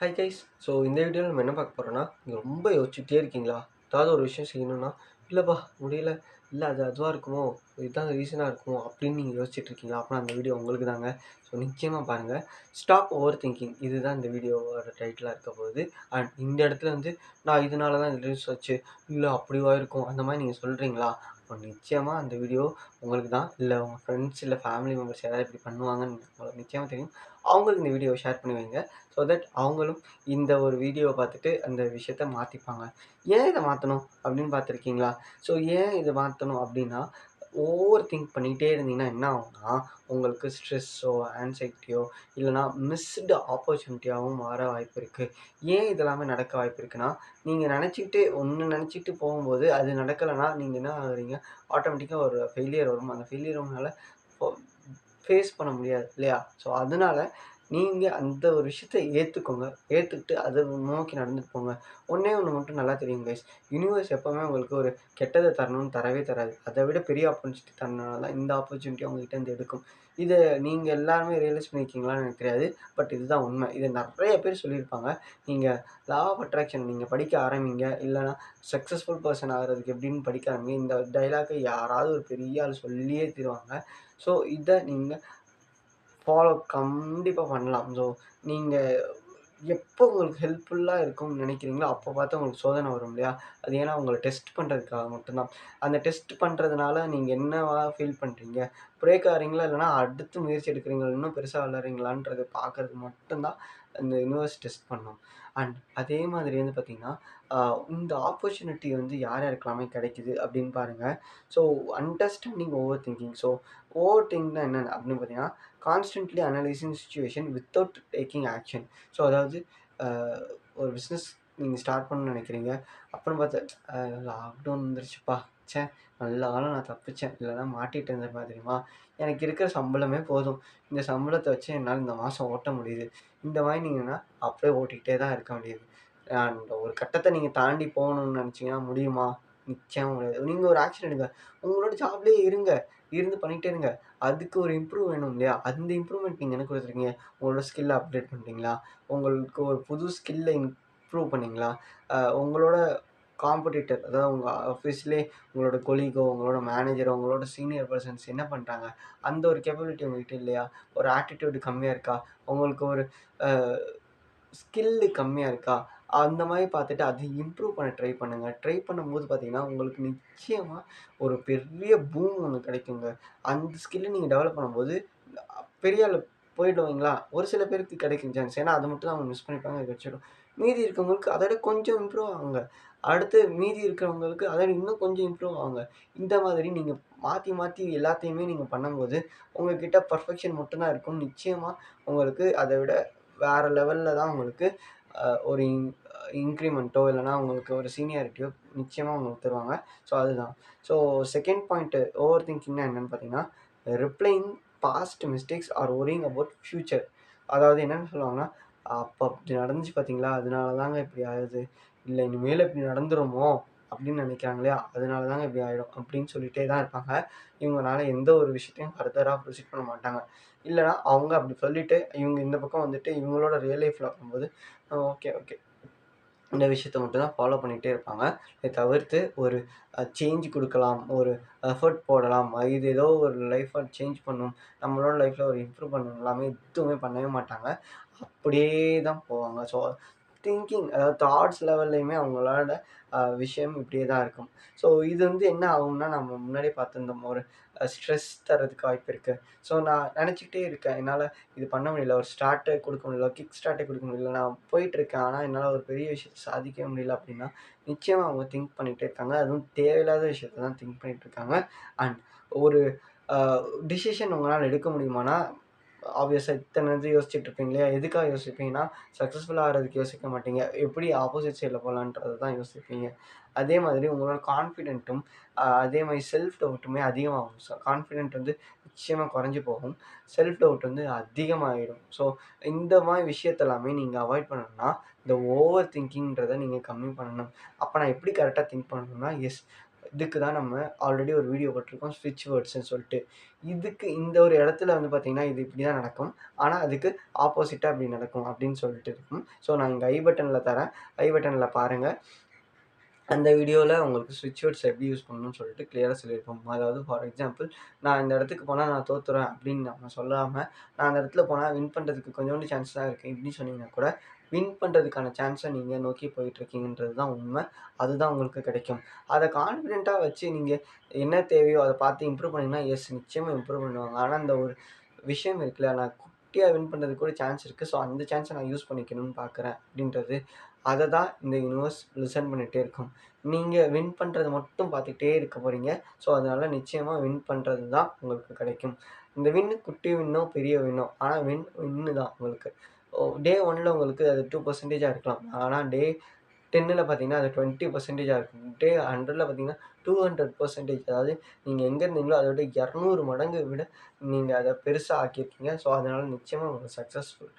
Hi guys so இந்த வீடியோவில் நம்ம என்ன பார்க்க போகிறோன்னா நீங்கள் ரொம்ப யோசிச்சுட்டே இருக்கீங்களா? ஏதாவது ஒரு விஷயம் செய்யணும்னா இல்லைப்பா முடியல. இல்லை அது அதுவாக இருக்குமோ? இதுதான் ரீசனாக இருக்குமோ? அப்படின்னு நீங்கள் யோசிச்சுட்டு இருக்கீங்களா? அப்படின்னா அந்த வீடியோ உங்களுக்கு தாங்க. ஸோ நிச்சயமாக பாருங்கள் ஸ்டாப் ஓவர் திங்கிங் இதுதான் இந்த வீடியோவோட டைட்டிலாக இருக்க போகுது. அண்ட் இந்த இடத்துல வந்து நான் இதனால தான் இந்த ரீல்ஸ் வச்சு இல்லை அப்படிவா இருக்கும். அந்த மாதிரி நீங்கள் சொல்கிறீங்களா நிச்சயமாக அந்த வீடியோ உங்களுக்கு தான். இல்லை உங்கள் ஃப்ரெண்ட்ஸ் இல்லை ஃபேமிலி மெம்பர்ஸ் யாராவது இப்படி பண்ணுவாங்கன்னு உங்களுக்கு நிச்சயமாக தெரியும். அவங்களுக்கு இந்த வீடியோவை ஷேர் பண்ணி வைங்க. ஸோ தட் அவங்களும் இந்த ஒரு வீடியோவை பார்த்துட்டு அந்த விஷயத்த மாற்றிப்பாங்க ஏன் இதை மாற்றணும் அப்படின்னு பார்த்துருக்கீங்களா? ஸோ ஏன் இதை மாற்றணும் அப்படின்னா ஓவர் திங்க் பண்ணிகிட்டே இருந்தீங்கன்னா என்ன ஆகும்னா உங்களுக்கு ஸ்ட்ரெஸ்ஸோ ஆன்சைட்டியோ இல்லைனா மிஸ்டு ஆப்பர்ச்சுனிட்டியாகவும் மாற வாய்ப்பு இருக்குது ஏன் இதெல்லாமே நடக்க வாய்ப்பு இருக்குன்னா நீங்கள் நினச்சிக்கிட்டே ஒன்று நினச்சிக்கிட்டு போகும்போது அது நடக்கலைன்னா நீங்கள் என்ன ஆகுறீங்க? ஆட்டோமேட்டிக்காக ஒரு ஃபெயிலியர் வரும். அந்த ஃபெயிலியர் உங்களால் ஃபேஸ் பண்ண முடியாது இல்லையா? ஸோ அதனால் நீங்கள் அந்த ஒரு விஷயத்த ஏற்றுக்கோங்க ஏற்றுக்கிட்டு அதை நோக்கி நடந்துட்டு போங்க. ஒன்றே ஒன்று மட்டும் நல்லா தெரியும் கைஸ் யூனிவர்ஸ் எப்போவுமே உங்களுக்கு ஒரு கெட்டதை தரணும்னு தரவே தராது. அதை விட பெரிய ஆப்பர்ச்சுனிட்டி தரனால தான் இந்த ஆப்பர்ச்சுனிட்டி அவங்ககிட்ட இருந்து எடுக்கும். இதை நீங்கள் எல்லாருமே ரியலைஸ் பண்ணியிருக்கீங்களான்னு எனக்கு தெரியாது. பட் இதுதான் உண்மை. இதை நிறைய பேர் சொல்லியிருப்பாங்க. நீங்கள் லா ஆஃப் அட்ராக்ஷன் நீங்கள் படிக்க ஆரம்பிங்க. இல்லைனா சக்ஸஸ்ஃபுல் பர்சன் ஆகிறதுக்கு எப்படின்னு படிக்க ஆரம்பிங்க. இந்த டைலாக்கை யாராவது ஒரு பெரிய ஆள் சொல்லியே தருவாங்க. ஸோ இதை நீங்கள் ஃபாலோ கண்டிப்பாக பண்ணலாம். ஸோ நீங்கள் எப்போ உங்களுக்கு ஹெல்ப்ஃபுல்லாக இருக்கும்னு நினைக்கிறீங்களோ அப்போ பார்த்து உங்களுக்கு சோதனை வரும் இல்லையா? அது ஏன்னா உங்களை டெஸ்ட் பண்ணுறதுக்காக மட்டும்தான். அந்த டெஸ்ட் பண்ணுறதுனால நீங்கள் என்னவா ஃபீல் பண்ணுறீங்க பிரேக் ஆகிறீங்களா இல்லைனா அடுத்து முயற்சி எடுக்கிறீங்களா? இன்னும் பெருசாக வளர்றீங்களான்றதை பார்க்குறது மட்டும்தான் அந்த யூனிவர்ஸ் டெஸ்ட் பண்ணும். அண்ட் அதே மாதிரி வந்து பார்த்திங்கன்னா இந்த ஆப்பர்ச்சுனிட்டி வந்து யார் யாருக்கெல்லாமே கிடைக்குது அப்படின்னு பாருங்கள் so understanding over thinking so over திங்க்னா என்ன அப்படின்னு பார்த்தீங்கன்னா constantly analysing situation without taking action so அதாவது ஒரு பிஸ்னஸ் நீங்கள் ஸ்டார்ட் பண்ணணும்னு நினைக்கிறீங்க. அப்புறம் பார்த்தா லாக்டவுன் வந்துருச்சுப்பா. சே நல்ல காலம் நான் தப்பிச்சேன். இல்லைனா மாட்டிகிட்டு இருந்தேன் தெரியுமா எனக்கு இருக்கிற சம்பளமே போதும். இந்த சம்பளத்தை வச்சு என்னால் இந்த மாதம் ஓட்ட முடியுது. இந்த மாதிரி நீங்கன்னா அப்படியே ஓட்டிக்கிட்டே தான் இருக்க முடியுது அந்த ஒரு கட்டத்தை நீங்கள் தாண்டி போகணுன்னு நினச்சிங்கன்னா முடியுமா? நிச்சயம் முடியாது. நீங்கள் ஒரு ஆக்ஷன் எடுங்க. உங்களோட ஜாப்லேயே இருங்க. இருந்து பண்ணிகிட்டே இருங்க. அதுக்கு ஒரு இம்ப்ரூவ் வேணும் இல்லையா? அந்த இம்ப்ரூவ்மெண்ட் நீங்கள் என்ன கொடுத்துருக்கீங்க. உங்களோட ஸ்கில்லை அப்டேட் பண்ணுறீங்களா உங்களுக்கு ஒரு புது ஸ்கில்லை இம்ப்ரூவ் பண்ணிங்களா? உங்களோட காம்படிட்டர் அதாவது உங்கள் ஆஃபீஸ்லேயே உங்களோட கொலீகோ உங்களோட மேனேஜரோ உங்களோட சீனியர் பர்சன்ஸ் என்ன பண்ணுறாங்க அந்த ஒரு கேப்பபிலிட்டி உங்கள்கிட்ட இல்லையா? ஒரு ஆட்டிடியூடு கம்மியாக இருக்கா? உங்களுக்கு ஒரு ஸ்கில்லு கம்மியாக இருக்கா? அந்த மாதிரி பார்த்துட்டு அதை இம்ப்ரூவ் பண்ண ட்ரை பண்ணுங்கள் ட்ரை பண்ணும்போது பார்த்தீங்கன்னா உங்களுக்கு நிச்சயமாக ஒரு பெரிய பூம் ஒன்று கிடைக்குங்க. அந்த ஸ்கில்லை நீங்கள் டெவலப் பண்ணும்போது பெரிய ஆள் போயிடுவீங்களா? ஒரு சில பேருக்கு கிடைக்கும் சான்ஸ் ஏன்னா அதை மட்டும் தான் அவங்க மிஸ் பண்ணிப்பாங்க அது மீதி இருக்கவங்களுக்கு அதோட கொஞ்சம் இம்ப்ரூவ் ஆகுங்க. அடுத்து மீதி இருக்கிறவங்களுக்கு அதை இன்னும் கொஞ்சம் இம்ப்ரூவ் ஆகுங்க. இந்த மாதிரி நீங்கள் மாற்றி மாற்றி எல்லாத்தையுமே நீங்கள் பண்ணும்போது உங்கள்கிட்ட பர்ஃபெக்ஷன் மட்டும்தான் இருக்கும். நிச்சயமாக உங்களுக்கு அதை விட வேறு லெவலில் தான் உங்களுக்கு ஒரு இன் இன்க்ரிமெண்ட்டோ இல்லைனா உங்களுக்கு ஒரு சீனியாரிட்டியோ நிச்சயமாக உங்களுக்கு தருவாங்க. ஸோ அதுதான். ஸோ செகண்ட் பாயிண்ட்டு ஓவர் திங்கிங்னா என்னென்னு பார்த்தீங்கன்னா replaying past mistakes or worrying about future அதாவது என்னென்னு சொல்லுவாங்கன்னா அப்போ அப்படி நடந்துச்சு பார்த்தீங்களா? அதனால தாங்க இப்படி ஆகுது. இல்லை இனிமேல் இப்படி நடந்துருமோ அப்படின்னு நினைக்கிறாங்க இல்லையா அதனால தாங்க இப்படி ஆகிடும் அப்படின்னு சொல்லிகிட்டே தான் இருப்பாங்க. இவங்களால எந்த ஒரு விஷயத்தையும் ஃபர்தராக ப்ரொசீட் பண்ண மாட்டாங்க. இல்லைனா அவங்க அப்படி சொல்லிவிட்டு இவங்க இந்த பக்கம் வந்துட்டு இவங்களோட ரியல் லைஃப்பில் வரும்போது ஓகே ஓகே இந்த விஷயத்த மட்டும்தான் ஃபாலோ பண்ணிகிட்டே இருப்பாங்க. இதை தவிர்த்து ஒரு சேஞ்ச் கொடுக்கலாம் ஒரு எஃபர்ட் போடலாம் இது ஏதோ ஒரு லைஃப்பை சேஞ்ச் பண்ணும் நம்மளோட லைஃப்பில் ஒரு இம்ப்ரூவ் பண்ணணும் எல்லாமே எதுவுமே பண்ணவே மாட்டாங்க. அப்படியே தான் போவாங்க. ஸோ திங்கிங் அதாவது தாட்ஸ் லெவல்லையுமே அவங்களோட விஷயம் இப்படியே தான் இருக்கும். ஸோ இது வந்து என்ன ஆகும்னா நம்ம முன்னாடி பார்த்துருந்தோம் ஒரு ஸ்ட்ரெஸ் தரதுக்கு வாய்ப்பு இருக்குது ஸோ நான் நினச்சிக்கிட்டே இருக்கேன். என்னால் இது பண்ண முடியல. ஒரு ஸ்டார்ட்டை கொடுக்க முடியல. கிக் ஸ்டார்ட்டை கொடுக்க முடியல. நான் போயிட்டுருக்கேன் ஆனால் என்னால் ஒரு பெரிய விஷயத்தை சாதிக்க முடியல அப்படின்னா நிச்சயமாக அவங்க திங்க் பண்ணிகிட்டே இருக்காங்க. அதுவும் தேவையில்லாத விஷயத்த தான் திங்க் பண்ணிகிட்டு இருக்காங்க. அண்ட் ஒரு டிசிஷன் உங்களால் எடுக்க முடியுமானா ஆப்வியஸாக இத்தனை இது யோசிச்சுட்டு இருப்பீங்க இல்லையா எதுக்காக யோசிப்பீங்கன்னா சக்ஸஸ்ஃபுல்லாக ஆகிறதுக்கு யோசிக்க மாட்டீங்க. எப்படி ஆப்போசிட் சைடில் போகலான்றது தான் யோசிப்பீங்க. அதே மாதிரி உங்களோட கான்ஃபிடென்ட்டும் அதே மாதிரி செல்ஃப் டவுட்டுமே அதிகமாகும். ஸோ கான்ஃபிடென்ட் வந்து நிச்சயமாக குறைஞ்சி போகும். செல்ஃப் டவுட் வந்து அதிகமாகிடும் ஸோ இந்த மாதிரி விஷயத்தெல்லாமே நீங்கள் அவாய்ட் பண்ணணும்னா இந்த ஓவர் திங்கிங்கிறத நீங்கள் கம்மி பண்ணணும். அப்போ நான் எப்படி கரெக்டாக திங்க் பண்ணணும்னா எஸ் இதுக்கு தான் நம்ம ஆல்ரெடி ஒரு வீடியோ போட்டிருக்கோம் ஸ்விட்ச் வேர்ட்ஸ்ன்னு சொல்லிட்டு. இதுக்கு இந்த ஒரு இடத்துல வந்து பார்த்திங்கன்னா இது இப்படி தான் நடக்கும். ஆனால் அதுக்கு ஆப்போசிட்டாக அப்படி நடக்கும் அப்படின்னு சொல்லிட்டு இருக்கும். ஸோ நான் இங்கே ஐ பட்டனில் தரேன். ஐ பட்டனில் பாருங்கள் அந்த வீடியோவில் உங்களுக்கு ஸ்விட்ச் வேர்ட்ஸ் எப்படி யூஸ் பண்ணணும்னு சொல்லிட்டு கிளியராக சொல்லியிருப்போம். அதாவது ஃபார் எக்ஸாம்பிள் நான் இந்த இடத்துக்கு போனால் நான் தோத்துறேன் அப்படின்னு நம்ம சொல்லாமல் நான் அந்த இடத்துல போனால் வின் பண்ணுறதுக்கு கொஞ்சோண்டு சான்ஸ் தான் இருக்குது இப்படி சொன்னீங்கன்னா கூட வின் பண்ணுறதுக்கான சான்ஸை நீங்கள் நோக்கி போயிட்டுருக்கீங்கன்றது தான் உண்மை. அதுதான் உங்களுக்கு கிடைக்கும். அதை கான்ஃபிடெண்ட்டாக வச்சு நீங்கள் என்ன தேவையோ அதை பார்த்து இம்ப்ரூவ் பண்ணிங்கன்னா எஸ் நிச்சயமாக இம்ப்ரூவ் பண்ணுவாங்க. ஆனால் அந்த ஒரு விஷயம் இருக்குல்ல நான் குட்டியாக வின் பண்ணுறதுக்கு கூட சான்ஸ் இருக்குது ஸோ அந்த சான்ஸை நான் யூஸ் பண்ணிக்கணும்னு பார்க்குறேன் அப்படின்றது அதை தான் இந்த யூனிவர்ஸ் லிசன் பண்ணிகிட்டே இருக்கும். நீங்கள் வின் பண்ணுறது மட்டும் பார்த்துக்கிட்டே இருக்க போகிறீங்க ஸோ அதனால் நிச்சயமாக வின் பண்ணுறது தான் உங்களுக்கு கிடைக்கும். இந்த வின்னு குட்டி வின்னோ பெரிய வின்னோ ஆனால் வின் வின்னு தான் உங்களுக்கு. டே ஒன்னில் உங்களுக்கு அது டூ பர்சன்டேஜாக இருக்கலாம். ஆனால் டே டென்னில் பார்த்தீங்கன்னா அது டுவெண்ட்டி பர்சன்டேஜாக இருக்கும். டே ஹண்ட்ரடில் பார்த்தீங்கன்னா டூ ஹண்ட்ரட் பர்சன்டேஜ் அதாவது நீங்கள் எங்கே இருந்தீங்களோ அதை விட இரநூறு மடங்கு விட நீங்கள் அதை பெருசாக ஆக்கியிருக்கீங்க. ஸோ அதனால் நிச்சயமாக உங்களுக்கு சக்ஸஸ்ஃபுல்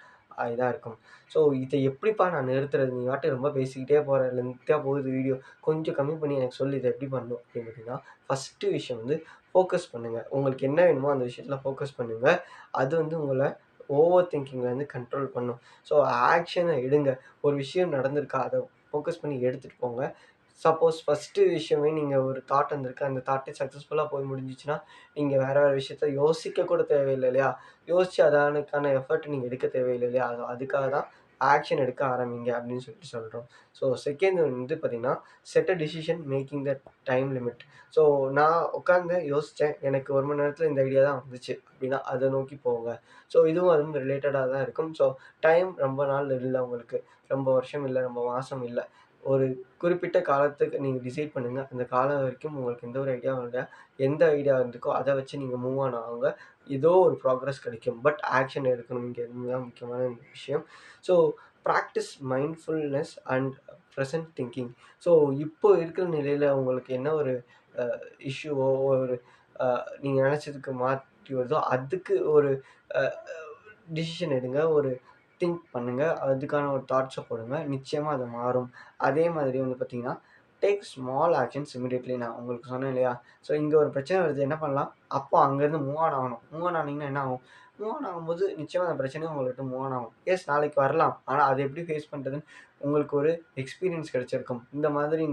இதாக இருக்கும். ஸோ இதை எப்படிப்பா நான் நிறுத்துறது? நீ வாட்டி ரொம்ப பேசிக்கிட்டே போகிற லென்த்தாக போகுது வீடியோ கொஞ்சம் கம்மி பண்ணி எனக்கு சொல்லி இதை எப்படி பண்ணணும் அப்படின்னு பார்த்தீங்கன்னா ஃபஸ்ட்டு விஷயம் வந்து ஃபோக்கஸ் பண்ணுங்கள் உங்களுக்கு என்ன வேணுமோ அந்த விஷயத்தில் ஃபோக்கஸ் பண்ணுங்கள் அது வந்து உங்களை ஓவர் திங்கிங்லேருந்து கண்ட்ரோல் பண்ணும். ஸோ ஆக்ஷனை எடுங்க. ஒரு விஷயம் நடந்திருக்கா அதை ஃபோக்கஸ் பண்ணி எடுத்துகிட்டு போங்க. சப்போஸ் ஃபஸ்ட்டு விஷயமே நீங்கள் ஒரு தாட் வந்திருக்கு. அந்த தாட்டே சக்ஸஸ்ஃபுல்லாக போய் முடிஞ்சிச்சுன்னா நீங்கள் வேறு வேறு விஷயத்த யோசிக்க கூட தேவையில்லை இல்லையா? யோசித்து அதனுக்கான எஃபர்ட் நீங்கள் எடுக்க தேவையில்லை இல்லையா? அது அதுக்காக தான் ஆக்ஷன் எடுக்க ஆரம்பிங்க அப்படின்னு சொல்லிட்டு சொல்கிறோம் ஸோ செகண்ட் வந்து பார்த்திங்கன்னா set a decision making the time limit so நான் உட்காந்து யோசித்தேன் எனக்கு ஒரு மணி நேரத்தில் இந்த ஐடியா தான் வந்துச்சு அப்படின்னா அதை நோக்கி போங்க. ஸோ இதுவும் அதுவும் ரிலேட்டடாக தான் இருக்கும். ஸோ டைம் ரொம்ப நாள் இல்லை உங்களுக்கு. ரொம்ப வருஷம் இல்லை ரொம்ப மாதம் இல்லை. ஒரு குறிப்பிட்ட காலத்துக்கு நீங்கள் டிசைட் பண்ணுங்கள் அந்த காலம் வரைக்கும் உங்களுக்கு எந்த ஒரு ஐடியாவும் இல்லை எந்த ஐடியா இருக்கோ அதை வச்சு நீங்கள் மூவ் ஆன் ஆகுங்க. ஏதோ ஒரு ப்ராக்ரஸ் கிடைக்கும். பட் ஆக்ஷன் எடுக்கணும் இங்கே தான் முக்கியமான விஷயம். So practice mindfulness and present thinking so இப்போ இருக்கிற நிலையில் உங்களுக்கு என்ன ஒரு இஷ்யூவோ ஒரு நீங்கள் நினச்சதுக்கு மாற்றி வருதோ அதுக்கு ஒரு டிசிஷன் எடுங்க. ஒரு திங்க் பண்ணுங்கள் அதுக்கான ஒரு தாட்ஸை போடுங்கள் நிச்சயமாக அது மாறும். அதே மாதிரி வந்து பார்த்திங்கன்னா டேக் ஸ்மால் ஆக்ஷன்ஸ் இமீடியட்லி நான் உங்களுக்கு சொன்னேன் இல்லையா? ஸோ இங்கே ஒரு பிரச்சனை வருது என்ன பண்ணலாம்? அப்போ அங்கேருந்து மூவ் ஆன் ஆகணும். மூவ் ஆன் ஆனீங்கன்னா என்ன ஆகும்? மூவ் ஆன் ஆகும்போது நிச்சயமாக அந்த பிரச்சனையும் உங்கள்கிட்ட மூவ் ஆன் ஆகும். எஸ் நாளைக்கு வரலாம். ஆனால் அதை எப்படி ஃபேஸ் பண்ணுறதுன்னு உங்களுக்கு ஒரு எக்ஸ்பீரியன்ஸ் கிடச்சிருக்கும். இந்த மாதிரி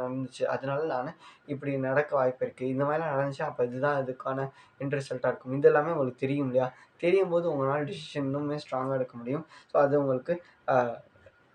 நடந்துச்சு. அதனால நான் இப்படி நடக்க வாய்ப்பு இருக்குது இந்த மாதிரிலாம் நடந்துச்சு? அப்போ இதுதான் இதுக்கான இன்ட்ரெஸ்டல்ட்டாக இருக்கும். இது எல்லாமே உங்களுக்கு தெரியும் இல்லையா? தெரியும் போது உங்களால் டிசிஷன் இன்னுமே ஸ்ட்ராங்காக எடுக்க முடியும். ஸோ அது உங்களுக்கு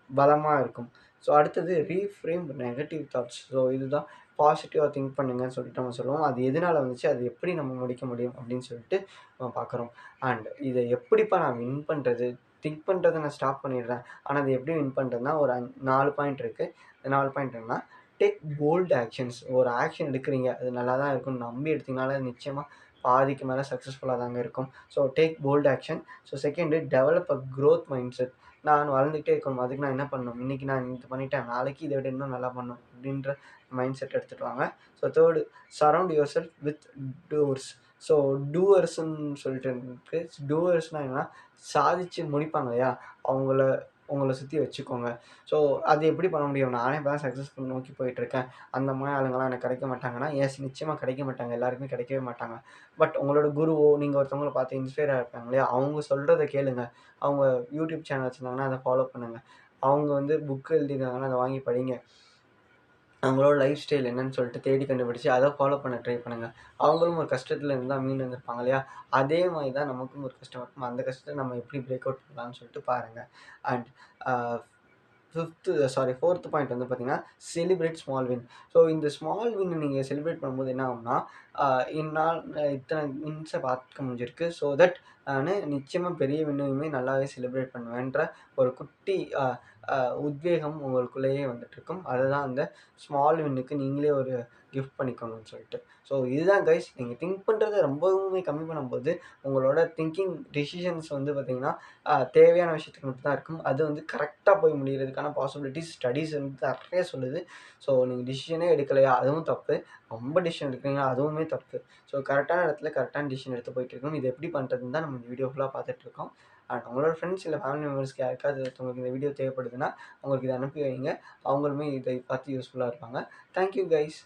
பலமாக இருக்கும். ஸோ அடுத்தது ரீஃப்ரேம் நெகட்டிவ் தாட்ஸ் ஸோ இதுதான் பாசிட்டிவாக திங்க் பண்ணுங்கன்னு சொல்லிட்டு நம்ம சொல்லுவோம். அது எதனால் வந்துச்சு? அது எப்படி நம்ம முடிக்க முடியும் அப்படின்னு சொல்லிட்டு நம்ம பார்க்குறோம். அண்ட் இதை எப்படிப்பா நான் வின் பண்ணுறது திங்க் பண்ணுறதை நான் ஸ்டாப் பண்ணிடுறேன். ஆனால் அது எப்படி வின் பண்ணுறதுனா ஒரு நாலு பாயிண்ட் இருக்குது நாலு பாயிண்ட் என்னன்னா டேக் போல்டு ஆக்ஷன்ஸ் ஒரு ஆக்ஷன் எடுக்கிறீங்க. அது நல்லா தான் இருக்கும்னு நம்பி எடுத்தீங்கனால நிச்சயமாக பாதிக்கு மேலே சக்ஸஸ்ஃபுல்லாக தாங்க இருக்கும். So take bold action so second develop a growth mindset நான் வளர்ந்துக்கிட்டே இருக்கணும். அதுக்கு நான் என்ன பண்ணணும்? இன்றைக்கி நான் இது பண்ணிட்டேன். நாளைக்கு இதை விட இன்னும் நல்லா பண்ணணும் அப்படின்ற மைண்ட் செட் எடுத்துகிட்டு வாங்க so third surround yourself with doers so டூவர்ஸ்ன்னு சொல்லிட்டு இருக்கு. டூவர்ஸ்னால் என்னென்னா சாதிச்சு முடிப்பாங்க இல்லையா? அவங்கள உங்களை சுற்றி வச்சுக்கோங்க. ஸோ அது எப்படி பண்ண முடியும்? நானே இப்போ தான் சக்ஸஸ்ஃபுல் நோக்கி போயிட்டுருக்கேன். அந்த மாதிரி ஆளுங்களாம் எனக்கு கிடைக்க மாட்டாங்கன்னா எஸ் நிச்சயமாக கிடைக்க மாட்டாங்க. எல்லாருக்குமே கிடைக்கவே மாட்டாங்க. பட் உங்களோட குருவோ நீங்கள் ஒருத்தவங்கள பார்த்து இன்ஸ்பைராக இருப்பாங்க இல்லையா? அவங்க சொல்கிறத கேளுங்க. அவங்க யூடியூப் சேனல் வச்சுருந்தாங்கன்னா அதை ஃபாலோ பண்ணுங்கள் அவங்க வந்து புக் எழுதியிருந்தாங்கன்னா அதை வாங்கி படிங்க. அவங்களோட லைஃப் ஸ்டைல் என்னன்னு சொல்லிட்டு தேடி கண்டுபிடிச்சி அதை ஃபாலோ பண்ண ட்ரை பண்ணுங்கள் அவங்களும் ஒரு கஷ்டத்தில் இருந்தால் மீன் வந்திருப்பாங்க இல்லையா? அதே மாதிரி தான் நமக்கும் ஒரு கஷ்டம் இருக்கும். அந்த கஷ்டத்தை நம்ம எப்படி பிரேக் அவுட் பண்ணலாம்னு சொல்லிட்டு பாருங்கள் and fifth sorry fourth point வந்து பார்த்திங்கன்னா செலிப்ரேட் ஸ்மால் வின் ஸோ இந்த ஸ்மால் வின் நீங்கள் செலிப்ரேட் பண்ணும்போது என்ன ஆகும்னா என்னால் இத்தனை வின்ஸை பார்க்க முடிஞ்சிருக்கு. ஸோ தட் நான் நிச்சயமாக பெரிய வின்னையுமே நல்லாவே செலிப்ரேட் பண்ணுவேன்ற ஒரு குட்டி உத்வேகம் உங்களுக்குள்ளேயே வந்துட்டுருக்கும். அதுதான் அந்த ஸ்மால் வின்னுக்கு நீங்களே ஒரு கிஃப்ட் பண்ணிக்கணும்னு சொல்லிட்டு. ஸோ இதுதான் கைஸ் நீங்கள் திங்க் பண்ணுறத ரொம்பவுமே கம்மி பண்ணும்போது உங்களோட திங்கிங் டிசிஷன்ஸ் வந்து பார்த்திங்கன்னா தேவையான விஷயத்துக்கு மட்டும் தான் இருக்கும். அது வந்து கரெக்டாக போய் முடிகிறதுக்கான பாசிபிலிட்டிஸ் ஸ்டடீஸ் வந்து நிறைய சொல்லுது. ஸோ நீங்கள் டிசிஷனே எடுக்கலையா? அதுவும் தப்பு. ரொம்ப டிசிஷன் எடுக்கிறீங்களா? அதுவுமே தப்பு. ஸோ கரெக்டான இடத்துல கரெக்டான டிசிஷன் எடுத்து போயிட்டு இருக்கணும் இது எப்படி பண்ணுறதுன்னு தான் நம்ம இந்த வீடியோ ஃபுல்லாக பார்த்துட்ருக்கோம் அண்ட் உங்களோட ஃப்ரெண்ட்ஸ் இல்லை ஃபேமிலி மெம்பர்ஸ்க்கு யாருக்காவது உங்களுக்கு இந்த வீடியோ தேவைப்படுதுன்னா அவங்களுக்கு இதை அனுப்பி வைங்க. அவங்களுமே இதை பார்த்து யூஸ்ஃபுல்லாக இருப்பாங்க. Thank you guys